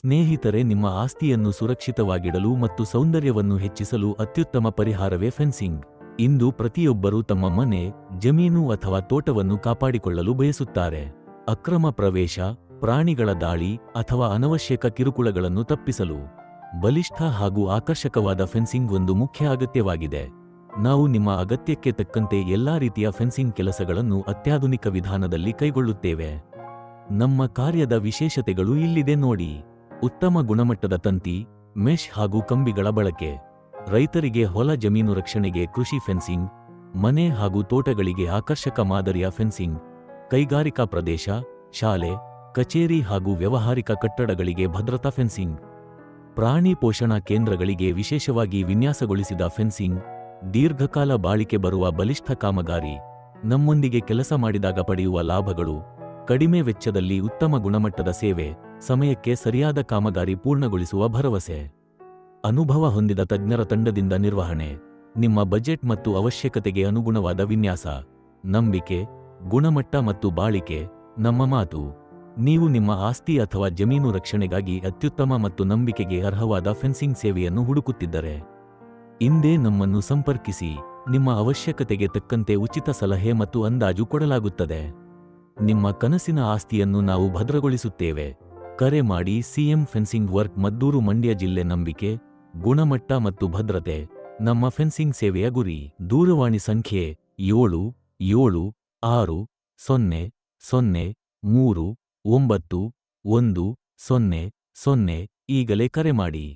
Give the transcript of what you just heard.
ಸ್ನೇಹಿತರೆ, ನಿಮ್ಮ ಆಸ್ತಿಯನ್ನು ಸುರಕ್ಷಿತವಾಗಿಡಲು ಮತ್ತು ಸೌಂದರ್ಯವನ್ನು ಹೆಚ್ಚಿಸಲು ಅತ್ಯುತ್ತಮ ಪರಿಹಾರವೇ ಫೆನ್ಸಿಂಗ್. ಇಂದು ಪ್ರತಿಯೊಬ್ಬರೂ ತಮ್ಮ ಮನೆ, ಜಮೀನು ಅಥವಾ ತೋಟವನ್ನು ಕಾಪಾಡಿಕೊಳ್ಳಲು ಬಯಸುತ್ತಾರೆ. ಅಕ್ರಮ ಪ್ರವೇಶ, ಪ್ರಾಣಿಗಳ ದಾಳಿ ಅಥವಾ ಅನವಶ್ಯಕ ಕಿರುಕುಳಗಳನ್ನು ತಪ್ಪಿಸಲು. ಬಲಿಷ್ಠ ಹಾಗೂ ಆಕರ್ಷಕವಾದ ಫೆನ್ಸಿಂಗ್ ಒಂದು ಮುಖ್ಯ ಅಗತ್ಯವಾಗಿದೆ. ನಾವು ನಿಮ್ಮ ಅಗತ್ಯಕ್ಕೆ ತಕ್ಕಂತೆ ಎಲ್ಲಾ ರೀತಿಯ ಫೆನ್ಸಿಂಗ್ ಕೆಲಸಗಳನ್ನು ಅತ್ಯಾಧುನಿಕ ವಿಧಾನದಲ್ಲಿ ಕೈಗೊಳ್ಳುತ್ತೇವೆ. ನಮ್ಮ ಕಾರ್ಯದ ವಿಶೇಷತೆಗಳು ಇಲ್ಲಿದೆ ನೋಡಿ. ಉತ್ತಮ ಗುಣಮಟ್ಟದ ತಂತಿ ಮೆಶ್ ಹಾಗೂ ಕಂಬಿಗಳ ಬಳಕೆ, ರೈತರಿಗೆ ಹೊಲ ಜಮೀನು ರಕ್ಷಣೆಗೆ ಕೃಷಿ ಫೆನ್ಸಿಂಗ್, ಮನೆ ಹಾಗೂ ತೋಟಗಳಿಗೆ ಆಕರ್ಷಕ ಮಾದರಿಯ ಫೆನ್ಸಿಂಗ್, ಕೈಗಾರಿಕಾ ಪ್ರದೇಶ, ಶಾಲೆ, ಕಚೇರಿ ಹಾಗೂ ವ್ಯವಹಾರಿಕ ಕಟ್ಟಡಗಳಿಗೆ ಭದ್ರತಾ ಫೆನ್ಸಿಂಗ್, ಪ್ರಾಣಿ ಪೋಷಣಾ ಕೇಂದ್ರಗಳಿಗೆ ವಿಶೇಷವಾಗಿ ವಿನ್ಯಾಸಗೊಳಿಸಿದ ಫೆನ್ಸಿಂಗ್, ದೀರ್ಘಕಾಲ ಬಾಳಿಕೆ ಬರುವ ಬಲಿಷ್ಠ ಕಾಮಗಾರಿ, ನಮ್ಮೊಂದಿಗೆ ಕೆಲಸ ಮಾಡಿದಾಗ ಪಡೆಯುವ ಲಾಭಗಳು, ಕಡಿಮೆ ವೆಚ್ಚದಲ್ಲಿ ಉತ್ತಮ ಗುಣಮಟ್ಟದ ಸೇವೆ. ಸಮಯಕ್ಕೆ ಸರಿಯಾದ ಕಾಮಗಾರಿ ಪೂರ್ಣಗೊಳಿಸುವ ಭರವಸೆ. ಅನುಭವ ಹೊಂದಿದ ತಜ್ಞರ ತಂಡದಿಂದ ನಿರ್ವಹಣೆ, ನಿಮ್ಮ ಬಜೆಟ್ ಮತ್ತು ಅವಶ್ಯಕತೆಗೆ ಅನುಗುಣವಾದ ವಿನ್ಯಾಸ, ನಂಬಿಕೆ, ಗುಣಮಟ್ಟ ಮತ್ತು ಬಾಳಿಕೆ, ನಮ್ಮ ಮಾತು. ನೀವು ನಿಮ್ಮ ಆಸ್ತಿ ಅಥವಾ ಜಮೀನು ರಕ್ಷಣೆಗಾಗಿ ಅತ್ಯುತ್ತಮ ಮತ್ತು ನಂಬಿಕೆಗೆ ಅರ್ಹವಾದ ಫೆನ್ಸಿಂಗ್ ಸೇವೆಯನ್ನು ಹುಡುಕುತ್ತಿದ್ದರೆ. ಇಂದೇ ನಮ್ಮನ್ನು ಸಂಪರ್ಕಿಸಿ, ನಿಮ್ಮ ಅವಶ್ಯಕತೆಗೆ ತಕ್ಕಂತೆ ಉಚಿತ ಸಲಹೆ ಮತ್ತು ಅಂದಾಜು ಕೊಡಲಾಗುತ್ತದೆ. ನಿಮ್ಮ ಕನಸಿನ ಆಸ್ತಿಯನ್ನು ನಾವು ಭದ್ರಗೊಳಿಸುತ್ತೇವೆ. ಕರೆ ಮಾಡಿ CM fencing work Maddur Mandya ಜಿಲ್ಲೆ ನಂಬಿಕೆ, ಗುಣಮಟ್ಟ ಮತ್ತು ಭದ್ರತೆ, ನಮ್ಮ ಫೆನ್ಸಿಂಗ್ ಸೇವೆಯ ಗುರಿ. ದೂರವಾಣಿ ಸಂಖ್ಯೆ ಏಳು ಏಳು, ಆರು, ಸೊನ್ನೆ ಸೊನ್ನೆ, ಮೂರು, ಒಂಬತ್ತು, ಒಂದು, ಸೊನ್ನೆ ಸೊನ್ನೆ ಈಗಲೇ ಕರೆ ಮಾಡಿ.